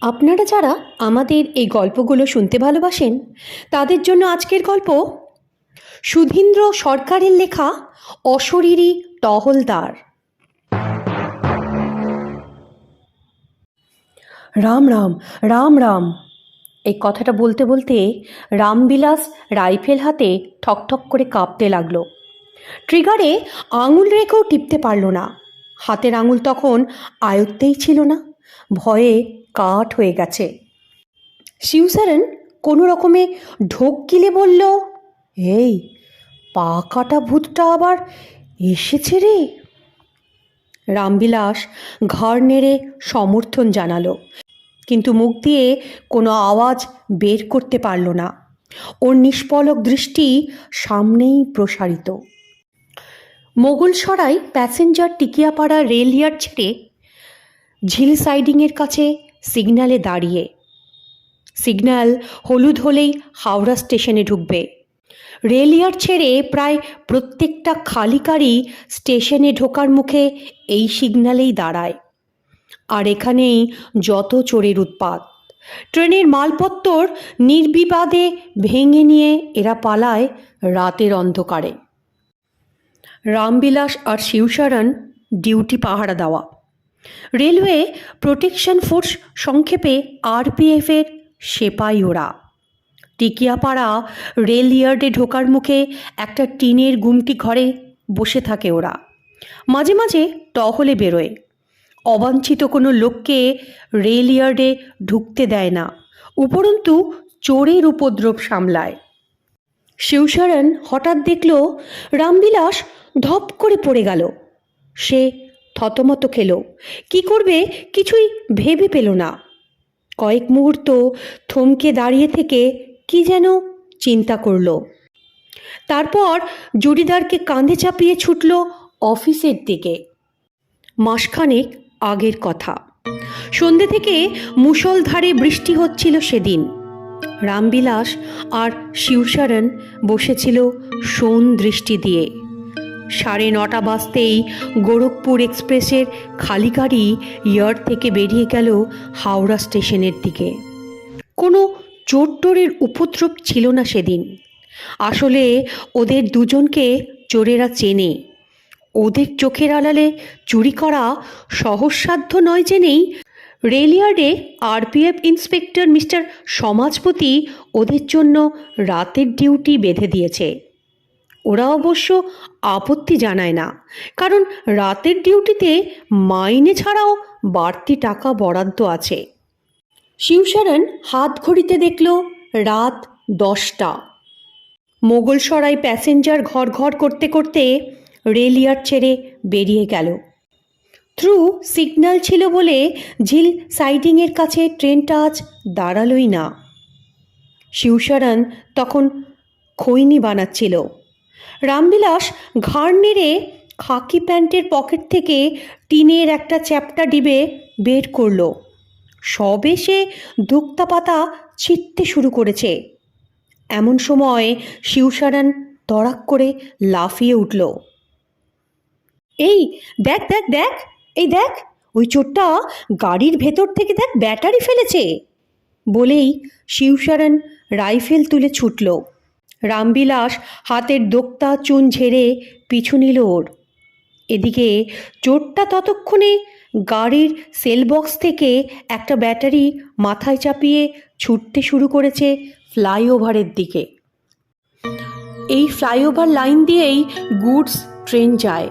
আপনারা যারা আমাদের এই গল্পগুলো শুনতে ভালোবাসেন, তাদের জন্য আজকের গল্প সুধীন্দ্র সরকারের লেখা অশরীরী টহলদার। রাম রাম রাম রাম। এই কথাটা বলতে বলতে রামবিলাস রাইফেল হাতে ঠকঠক করে কাঁপতে লাগল। ট্রিগারে আঙুল রেখেও টিপতে পারল না। হাতের আঙুল তখন আয়ত্তেই ছিল না। ভয়ে কাঠ হয়ে গেছে। শিবসারন কোনো রকমে ঢোক গিলে বলল, এই পা কাটা ভূতটা আবার এসেছে রে? রামবিলাস ঘাড় নেড়ে সমর্থন জানালো, কিন্তু মুখ দিয়ে কোনো আওয়াজ বের করতে পারল না। ওর নিষ্পলক দৃষ্টি সামনেই প্রসারিত। Mughalsarai passenger Tikiapara rail yard ছেড়ে ঝিল সাইডিংয়ের কাছে সিগন্যালে দাঁড়িয়ে। সিগন্যাল হলুদ হলেই হাওড়া স্টেশনে ঢুকবে। রেল ইয়ার্ড ছেড়ে প্রায় প্রত্যেকটা খালি গাড়ি স্টেশনে ঢোকার মুখে এই সিগন্যালেই দাঁড়ায়। আর এখানেই যত চোরের উৎপাত। ট্রেনের মালপত্তর নির্বিবাদে ভেঙে নিয়ে এরা পালায় রাতের অন্ধকারে। রামবিলাস আর শিবশরণ ডিউটি পাহারা দেওয়া। রেলওয়ে প্রোটেকশন ফোর্স সংক্ষেপে আরপিএফের সেপাই ওরা টিকিয়াপাড়া রেল ইয়ার্ডে ঢোকার মুখে একটা টিনের গুমটি ঘরে বসে থাকে ওরা। মাঝে মাঝে টহলে বেরোয়। অবাঞ্ছিত কোনো লোককে রেল ইয়ার্ডে ঢুকতে দেয় না। উপরন্তু চোরের উপদ্রব সামলায়। শিবশরণ হঠাৎ দেখল রামবিলাস ধপ করে পড়ে গেল। সে থতমত খেল। কি করবে কিছুই ভেবে পেল না। কয়েক মুহূর্ত থমকে দাঁড়িয়ে থেকে কি যেন চিন্তা করল। তারপর জুডিদারকে কাঁধে চাপিয়ে ছুটল অফিসের দিকে। মাসখানেক আগের কথা। সন্ধে থেকে মুষলধারে বৃষ্টি হচ্ছিল সেদিন। রামবিলাস আর শিবশরণ বসেছিল সোন দৃষ্টি দিয়ে। সাড়ে নটা বাজতেই গোরখপুর এক্সপ্রেসের খালি গাড়ি ইয়ার্ড থেকে বেরিয়ে গেল হাওড়া স্টেশনের দিকে। কোনো চোরটোরের উপদ্রব ছিল না সেদিন। আসলে ওদের দুজনকে চোরেরা চেনে। ওদের চোখের আড়ালে চুরি করা সহজসাধ্য নয় জেনেই রেলইয়ার্ডে আরপিএফ ইন্সপেক্টর মিস্টার সমাজপতি ওদের জন্য রাতের ডিউটি বেঁধে দিয়েছে। ওরা অবশ্য আপত্তি জানায় না। কারণ রাতের ডিউটিতে মাইনে ছাড়াও বাড়তি টাকা বরাদ্দ আছে। শিবশরণ হাত ঘড়িতে দেখল, রাত দশটা। মোগলসরাই প্যাসেঞ্জার ঘর ঘর করতে করতে রেল ইয়ার্ড ছেড়ে বেরিয়ে গেল। থ্রু সিগন্যাল ছিল বলে ঝিল সাইডিংয়ের কাছে ট্রেনটা আজ দাঁড়ালোই না। শিবশরণ তখন খৈনি বানাচ্ছিল। রামবিলাস ঘাড় নেড়ে খাকি প্যান্টের পকেট থেকে টিনের একটা চ্যাপটা ডিবে বের করল। সবে সে দুক্তা পাতা ছিটতে শুরু করেছে। এমন সময় শিবসারান তড়াক করে লাফিয়ে উঠল। এই, দেখ দেখ দেখ, এই দেখ, ওই চোরটা গাড়ির ভেতর থেকে দেখ ব্যাটারি ফেলেছে! বলেই শিবসারান রাইফেল তুলে ছুটল। রামবিলাস হাতের দোক্তা চুন ঝেড়ে পিছু নিল ওর। এদিকে চোরটা ততক্ষণে গাড়ির সেলবক্স থেকে একটা ব্যাটারি মাথায় চাপিয়ে ছুটতে শুরু করেছে ফ্লাইওভারের দিকে। এই ফ্লাইওভার লাইন দিয়েই গুডস ট্রেন যায়।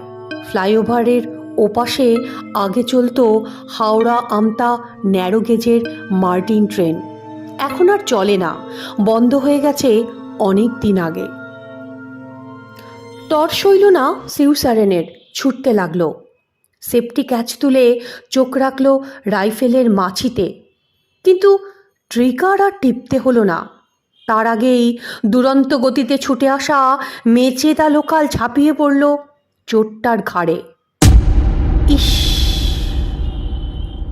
ফ্লাইওভারের ওপাশে আগে চলতো হাওড়া আমতা ন্যারো গেজের মার্টিন ট্রেন। এখন আর চলে না। বন্ধ হয়ে গেছে অনেক দিন আগে। তর সইল না সিউসারেনের ছুটতে লাগল। সেফটি ক্যাচ তুলে চোখ রাখল রাইফেলের মাছিতে। কিন্তু ট্রিগার আর টিপতে হলো না। তার আগেই দুরন্ত গতিতে ছুটে আসা মেচেদা লোকাল ঝাঁপিয়ে পড়ল চোরটার ঘাড়ে। ইস!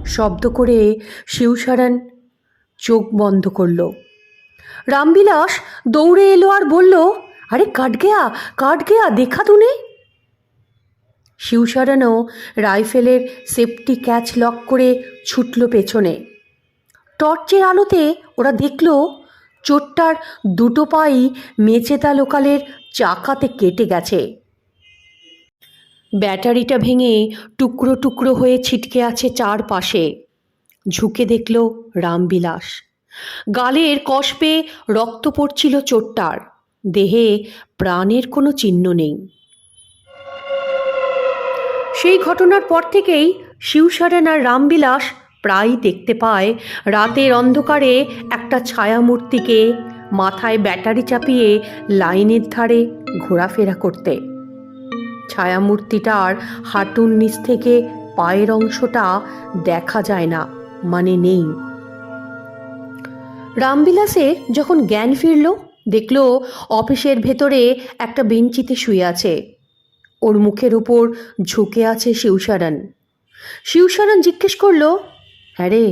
শব্দ করে শিবসারান চোখ বন্ধ করল। রামবিলাস দৌড়ে এলো আর বলল, আরে কাট গেয়া কাট গেয়া দেখা তুনে শিবশরণও রাইফেলের সেফটি ক্যাচ লক করে ছুটল পেছনে। টর্চের আলোতে ওরা দেখল চোরটার দুটো পাই মেচেদা লোকালের চাকাতে কেটে গেছে। ব্যাটারিটা ভেঙে টুকরো টুকরো হয়ে ছিটকে আছে চারপাশে। ঝুঁকে দেখল রামবিলাস। গালের কষপে রক্ত পড়ছিল চোরটার দেহে প্রাণের কোনো চিহ্ন নেই। সেই ঘটনার পর থেকেই শিবসারেন আর রামবিলাস প্রায়ই দেখতে পায়, রাতের অন্ধকারে একটা ছায়ামূর্তিকে মাথায় ব্যাটারি চাপিয়ে লাইনের ধারে ঘোরাফেরা করতে। ছায়ামূর্তিটার হাঁটুর নিচ থেকে পায়ের অংশটা দেখা যায় না মানে নেই। রামবিলাসের যখন জ্ঞান ফিরল, দেখল অফিসের ভেতরে একটা বেঞ্চিতে শুয়ে আছে। ওর মুখের উপর ঝুঁকে আছে শিবসারণ শিবসারণ জিজ্ঞেস করল হ্যাঁ রে,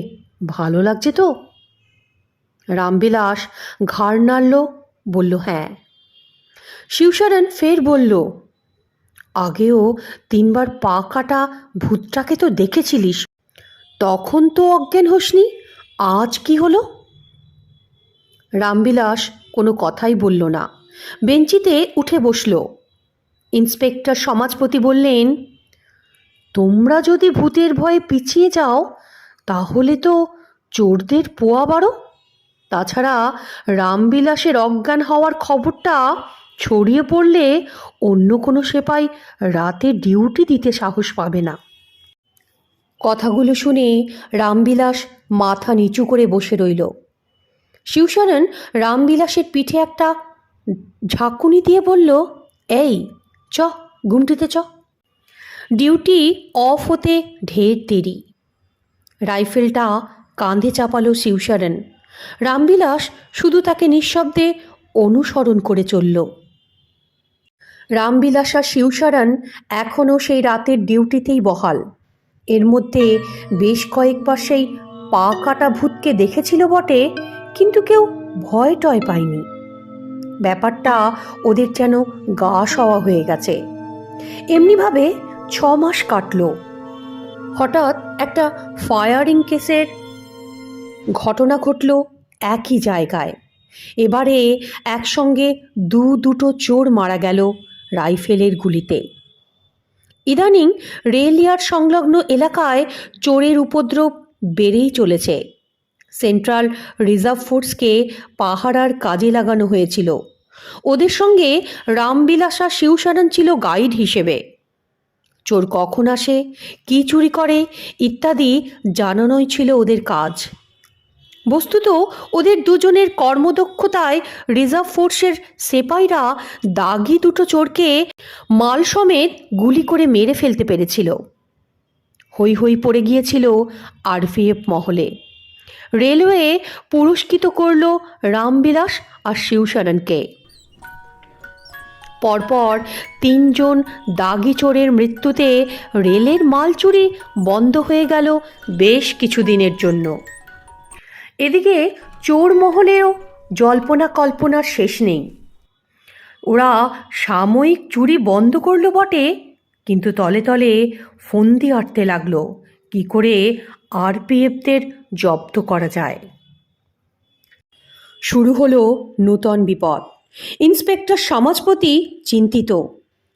ভালো লাগছে তো? রামবিলাস ঘাড় নাড়ল, বলল হ্যাঁ। শিবসারণ ফের বলল, আগেও তিনবার পা কাটা ভূতটাকে তো দেখেছিলিস। তখন তো অজ্ঞান হোসনি, আজ কি হলো? রামবিলাস কোনো কথাই বলল না। বেঞ্চিতে উঠে বসল। ইন্সপেক্টর সমাজপতি বললেন, তোমরা যদি ভূতের ভয়ে পিছিয়ে যাও, তাহলে তো চোরদের পোয়া বাড়ো। তাছাড়া রামবিলাসের অজ্ঞান হওয়ার খবরটা ছড়িয়ে পড়লে অন্য কোনো সেপাই রাতে ডিউটি দিতে সাহস পাবে না। কথাগুলো শুনে রামবিলাস মাথা নিচু করে বসে রইল। শিবশরণ রামবিলাসের পিঠে একটা ঝাঁকুনি দিয়ে বলল, এই, চ, গুমটিতে চ। ডিউটি অফ হতে ঢের দেরি। রাইফেলটা কাঁধে চাপালো শিবশরণ। রামবিলাস শুধু তাকে নিঃশব্দে অনুসরণ করে চলল। রামবিলাস আর শিবশরণ এখনও সেই রাতের ডিউটিতেই বহাল। এর মধ্যে বেশ কয়েকবার সেই পা কাটা ভূতকে দেখেছিল বটে কিন্তু কেউ ভয় টয় পায়নি। ব্যাপারটা ওদের যেন গা সওয়া হয়ে গেছে। এমনিভাবে ছ মাস কাটল। হঠাৎ একটা ফায়ারিং কেসের ঘটনা ঘটল একই জায়গায়। এবারে একসঙ্গে দু দুটো চোর মারা গেল রাইফেলের গুলিতে। ইদানিং রেলইয়ার্ড সংলগ্ন এলাকায় চোরের উপদ্রব বেড়েই চলেছে। সেন্ট্রাল রিজার্ভ ফোর্সকে পাহারার কাজে লাগানো হয়েছিল। ওদের সঙ্গে রামবিলাসা শিবসারণ ছিল গাইড হিসেবে। চোর কখন আসে, কী চুরি করে, ইত্যাদি জানানোই ছিল ওদের কাজ। বস্তুত ওদের দুজনের কর্মদক্ষতায় রিজার্ভ ফোর্সের সেপাইরা দাগি দুটো চোরকে মাল সমেত গুলি করে মেরে ফেলতে পেরেছিল। হই হই পড়ে গিয়েছিল আরপিএফ মহলে। রেলওয়ে পুরস্কৃত করল রামবিলাস আর শিবশরণকে পরপর তিনজন দাগি চোরের মৃত্যুতে রেলের মাল চুরি বন্ধ হয়ে গেল বেশ কিছুদিনের জন্য। এদিকে চোর মহলেও জল্পনা কল্পনার শেষ নেই। ওরা সাময়িক চুরি বন্ধ করল বটে, কিন্তু তলে তলে ফন্দি আটতে লাগল। কি করে আরপিএফদের জব্দ করা যায়? শুরু হলো নূতন বিপদ। ইন্সপেক্টর সমাজপতি চিন্তিত,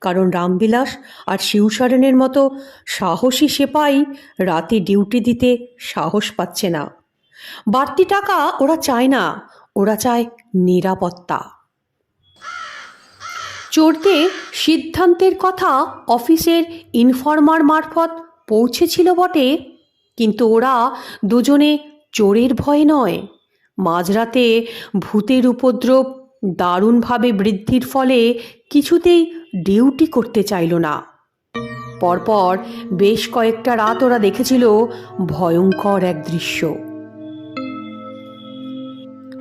কারণ রামবিলাস আর শিবশরণের মতো সাহসী সেপাই রাতে ডিউটি দিতে সাহস পাচ্ছে না। বাড়তি টাকা ওরা চায় না, ওরা চায় নিরাপত্তা। চোরদের সিদ্ধান্তের কথা অফিসের ইনফরমার মারফত পৌঁছেছিল বটে, কিন্তু ওরা দুজনে চোরের ভয় নয়। মাঝরাতে ভূতের উপদ্রব দারুণভাবে বৃদ্ধির ফলে কিছুতেই ডিউটি করতে চাইল না। পরপর বেশ কয়েকটা রাত ওরা দেখেছিল ভয়ঙ্কর এক দৃশ্য।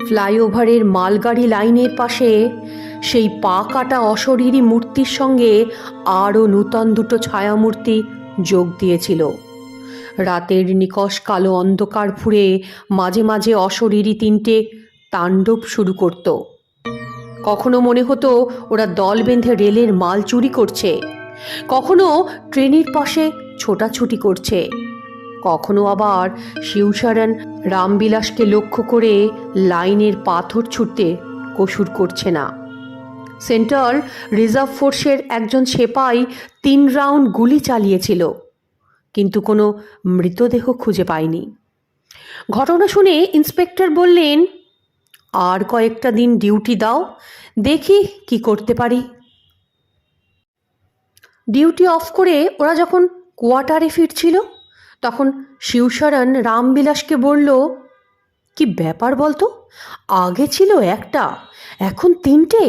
ফ্লাইওভারের মালগাড়ি লাইনের পাশে সেই পা কাটা অশরীরী মূর্তির সঙ্গে আরও নূতন দুটো ছায়ামূর্তি যোগ দিয়েছিল। রাতের নিকশ কালো অন্ধকার ফুরে মাঝে মাঝে অশরীরী তিনটে তাণ্ডব শুরু করত। কখনো মনে হতো ওরা দল বেঁধে রেলের মাল চুরি করছে। কখনো ট্রেনের পাশে ছোটাছুটি করছে। কখনো আবার শিবশরণ রামবিলাসকে লক্ষ্য করে লাইনের পাথর ছুটতে কসুর করছে না। সেন্ট্রাল রিজার্ভ ফোর্সের একজন সেপাই তিন রাউন্ড গুলি চালিয়েছিল, কিন্তু কোনো মৃতদেহ খুঁজে পায়নি। ঘটনা শুনে ইন্সপেক্টর বললেন, আর কয়েকটা দিন ডিউটি দাও, দেখি কি করতে পারি। ডিউটি অফ করে ওরা যখন কোয়ার্টারে ফিরছিল, তখন শিবশরণ রামবিলাসকে বলল, কি ব্যাপার বলতো? আগে ছিল একটা, এখন তিনটে?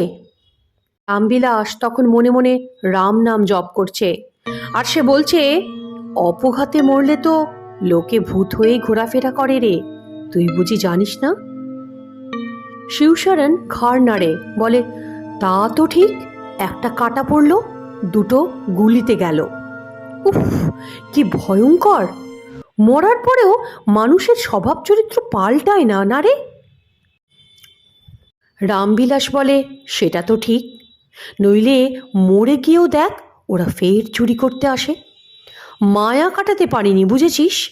রামবিলাস তখন মনে মনে রাম নাম জপ করছে। আর সে বলছে, অপঘাতে মরলে তো লোকে ভূত হয়েই ঘোরাফেরা করে রে। তুই বুঝি জানিস না? শিবশরণ ঘাড় নাড়ে, বলে, তা তো ঠিক, একটা কাটা পড়ল, দুটো গুলিতে গেল। উফ, কি ভয়ঙ্কর! মরার পরেও মানুষের স্বভাব চরিত্র পাল্টায় না না রে? রামবিলাস বলে, সেটা তো ঠিক নইলে মরে গিয়েও দেখ, ওরা ফের চুরি করতে আসে। মায়া কাটাতে পারিনি, বুঝেছিস?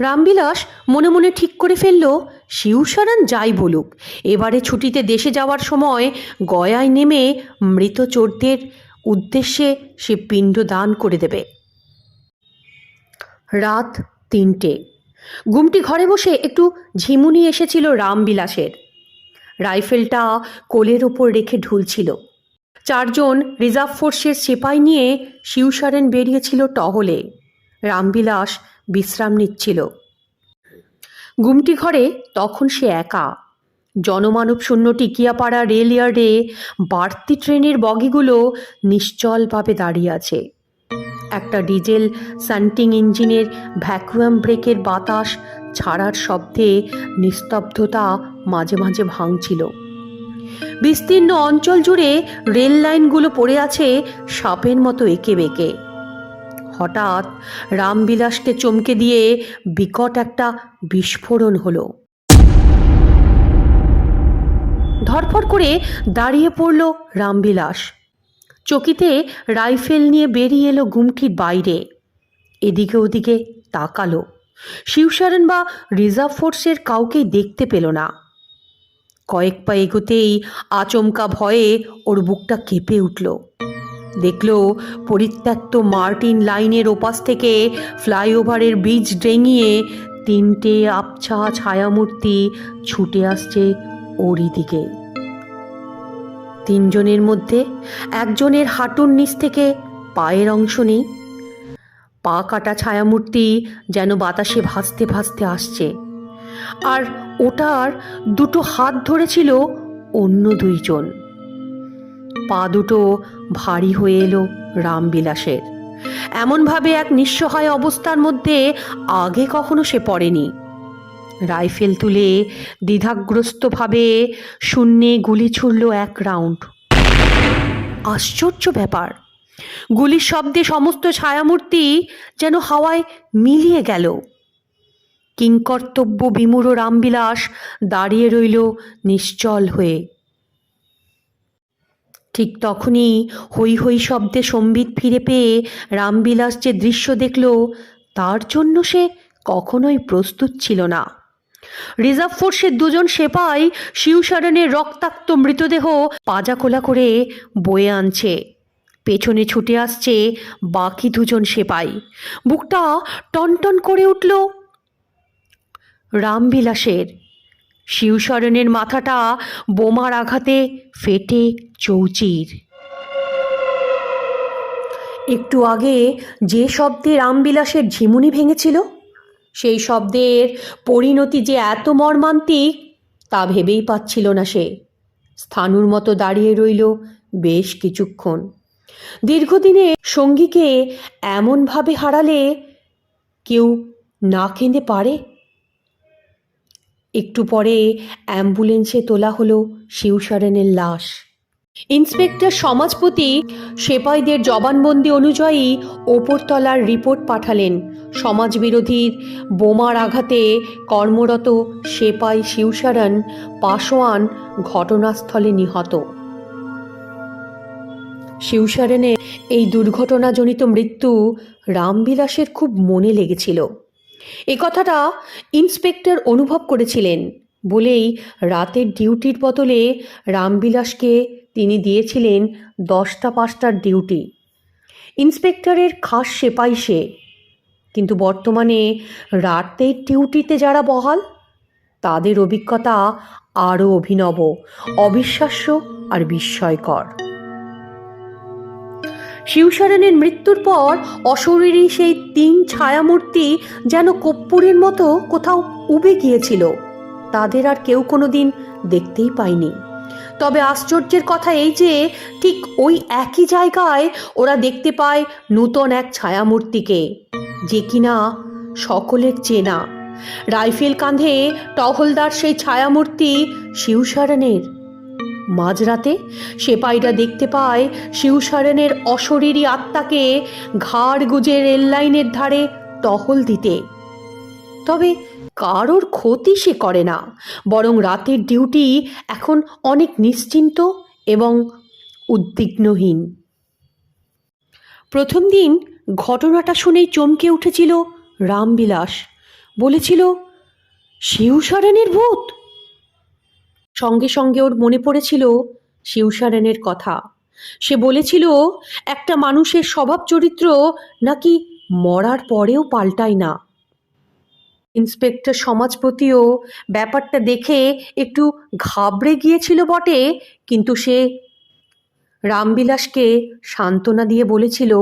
রামবিলাস মনে মনে ঠিক করে ফেলল শিবশরণ যাই বলুক। এবারে ছুটিতে দেশে যাওয়ার সময় গয়ায় নেমে মৃত চোরদের উদ্দেশ্যে সে পিণ্ড দান করে দেবে। রাত তিনটে। গুমটি ঘরে বসে একটু ঝিমুনি এসেছিল রামবিলাসের। রাইফেলটা কোলের ওপর রেখে ঢুলছিল। চারজন রিজার্ভ ফোর্সের সেপাই নিয়ে শিউসারেন বেরিয়েছিল টহলে। রামবিলাস বিশ্রাম নিচ্ছিল। গুমটি ঘরে তখন সে একা। জনমানব শূন্য টিকিয়াপাড়া রেল ইয়ার্ডে বাড়তি ট্রেনের বগিগুলো নিশ্চলভাবে দাঁড়িয়ে আছে। একটা ডিজেল সান্টিং ইঞ্জিনের ভ্যাকুয়াম ব্রেকের বাতাস ছাড়ার শব্দে নিস্তব্ধতা মাঝে মাঝে ভাঙছিল। বিস্তীর্ণ অঞ্চল জুড়ে রেল লাইনগুলো পড়ে আছে সাপের মতো এঁকে বেঁকে। হঠাৎ রামবিলাসকে চমকে দিয়ে বিকট একটা বিস্ফোরণ হলো। ধরফর করে দাঁড়িয়ে পড়ল রামবিলাস। চকিতে রাইফেল নিয়ে বেরিয়ে এলো গুমটির বাইরে। এদিকে ওদিকে তাকালো। শিবশরণ বা রিজার্ভ ফোর্সের কাউকেই দেখতে পেল না। কয়েক পা এগোতেই আচমকা ভয়ে ওর বুকটা কেঁপে উঠল। দেখল পরিত্যক্ত মার্টিন লাইনের ওপাশ থেকে ফ্লাইওভারের ব্রিজ ডেঙিয়ে তিনটে আবছা ছায়ামূর্তি ছুটে আসছে ওরই দিকে তিনজনের মধ্যে একজনের হাঁটুর নিচ থেকে পায়ের অংশ নেই। পা কাটা ছায়ামূর্তি যেন বাতাসে ভাসতে ভাসতে আসছে। আর ওটার দুটো হাত ধরেছিল অন্য দুইজন। পা দুটো ভারী হয়ে এলো রামবিলাসের। এমনভাবে এক নিঃসহায় অবস্থার মধ্যে আগে কখনো সে পড়েনি। রাইফেল তুলে দ্বিধাগ্রস্তভাবে শূন্যে গুলি ছুড়ল এক রাউন্ড। আশ্চর্য ব্যাপার। গুলির শব্দে সমস্ত ছায়ামূর্তি যেন হাওয়ায় মিলিয়ে গেল। কিংকর্তব্য বিমূঢ় রামবিলাস দাঁড়িয়ে রইল নিশ্চল হয়ে। ঠিক তখনই হৈ হৈ শব্দে সম্বিত ফিরে পেয়ে রামবিলাস যে দৃশ্য দেখল, তার জন্য সে কখনোই প্রস্তুত ছিল না। রিজার্ভ ফোর্সের দুজন সেপাই শিবশরণের রক্তাক্ত মৃতদেহ পাজা খোলা করে বয়ে আনছে। পেছনে ছুটে আসছে বাকি দুজন সেপাই। বুকটা টনটন করে উঠল রামবিলাসের। শিবশরণের মাথাটা বোমার আঘাতে ফেটে চৌচির। একটু আগে যে শব্দে রামবিলাসের ঝিমুনি ভেঙেছিল সেই শব্দের পরিণতি যে এত মর্মান্তিক, তা ভেবেই পাচ্ছিল না সে। স্থানুর মতো দাঁড়িয়ে রইল বেশ কিছুক্ষণ। দীর্ঘদিনে সঙ্গীকে এমনভাবে হারালে কেউ না কেঁদে পারে? একটু পরে অ্যাম্বুলেন্সে তোলা হলো শিউসারেনের লাশ। ইন্সপেক্টর সমাজপতি সেপাইদের জবানবন্দি অনুযায়ী ওপরতলার রিপোর্ট পাঠালেন। সমাজবিরোধীর বোমার আঘাতে কর্মরত সেপাই শিবশরণ পাশোয়ান ঘটনাস্থলে নিহত। শিবসারেনের এই দুর্ঘটনাজনিত মৃত্যু রামবিলাসের খুব মনে লেগেছিল। এ কথাটা ইন্সপেক্টর অনুভব করেছিলেন। বলেই রাতের ডিউটির বদলে রামবিলাসকে তিনি দিয়েছিলেন দশটা পাঁচটার ডিউটি। ইন্সপেক্টরের খাস সেপাই সে। কিন্তু বর্তমানে রাতের ডিউটিতে যারা বহাল, তাদের অভিজ্ঞতা আরও অভিনব, অবিশ্বাস্য আর বিস্ময়কর। শিবসারণের মৃত্যুর পর অশরীরী সেই তিন ছায়ামূর্তি যেন কপ্পুরের মতো কোথাও উবে গিয়েছিল, তাদের আর কেউ কোনো দিন দেখতেই পায়নি। তবে আশ্চর্যের কথা এই যে ঠিক ওই একই জায়গায় ওরা দেখতে পায় নূতন এক ছায়ামূর্তিকে, যে কিনা সকলের চেনা। রাইফেল কাঁধে টহলদার সেই ছায়ামূর্তি শিউসারণের মাঝরাতে সেপাইরা দেখতে পায় শিবসারণের অশরীরী আত্মাকে ঘাড় গুজে রেললাইনের ধারে টহল দিতে। তবে কারোর ক্ষতি সে করে না। বরং রাতের ডিউটি এখন অনেক নিশ্চিন্ত এবং উদ্বিগ্নহীন। প্রথম দিন ঘটনাটা শুনেই চমকে উঠেছিল রামবিলাস। বলেছিল শিবসারণের ভূত! সঙ্গে সঙ্গে ওর মনে পড়েছিল শিবসারণের কথা। সে বলেছিল, একটা মানুষের স্বভাব চরিত্র নাকি মরার পরেও পাল্টায় না। ইন্সপেক্টর সমাজপতিও ব্যাপারটা দেখে একটু ঘাবড়ে গিয়েছিল বটে, কিন্তু সে রামবিলাসকে সান্ত্বনা দিয়ে বলেছিল,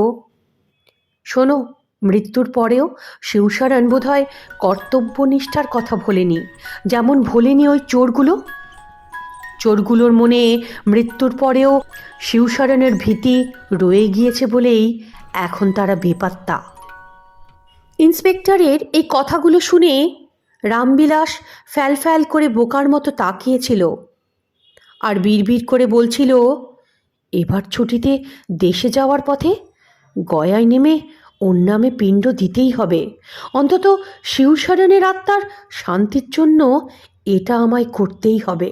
শোনো, মৃত্যুর পরেও শিবসারণ বোধহয় কর্তব্যনিষ্ঠার কথা ভোলেনি। যেমন ভোলেনি ওই চোরগুলো। চোরগুলোর মনে মৃত্যুর পরেও শিবসারণের ভীতি রয়ে গিয়েছে বলেই এখন তারা বেপাত্তা। ইন্সপেক্টরের এই কথাগুলো শুনে রামবিলাস ফ্যাল ফ্যাল করে বোকার মতো তাকিয়েছিল আর বিড়বিড় করে বলছিল, এবার ছুটিতে দেশে যাওয়ার পথে গয়ায় নেমে ওর নামে পিণ্ড দিতেই হবে। অন্তত শিবসারণের আত্মার শান্তির জন্য এটা আমায় করতেই হবে।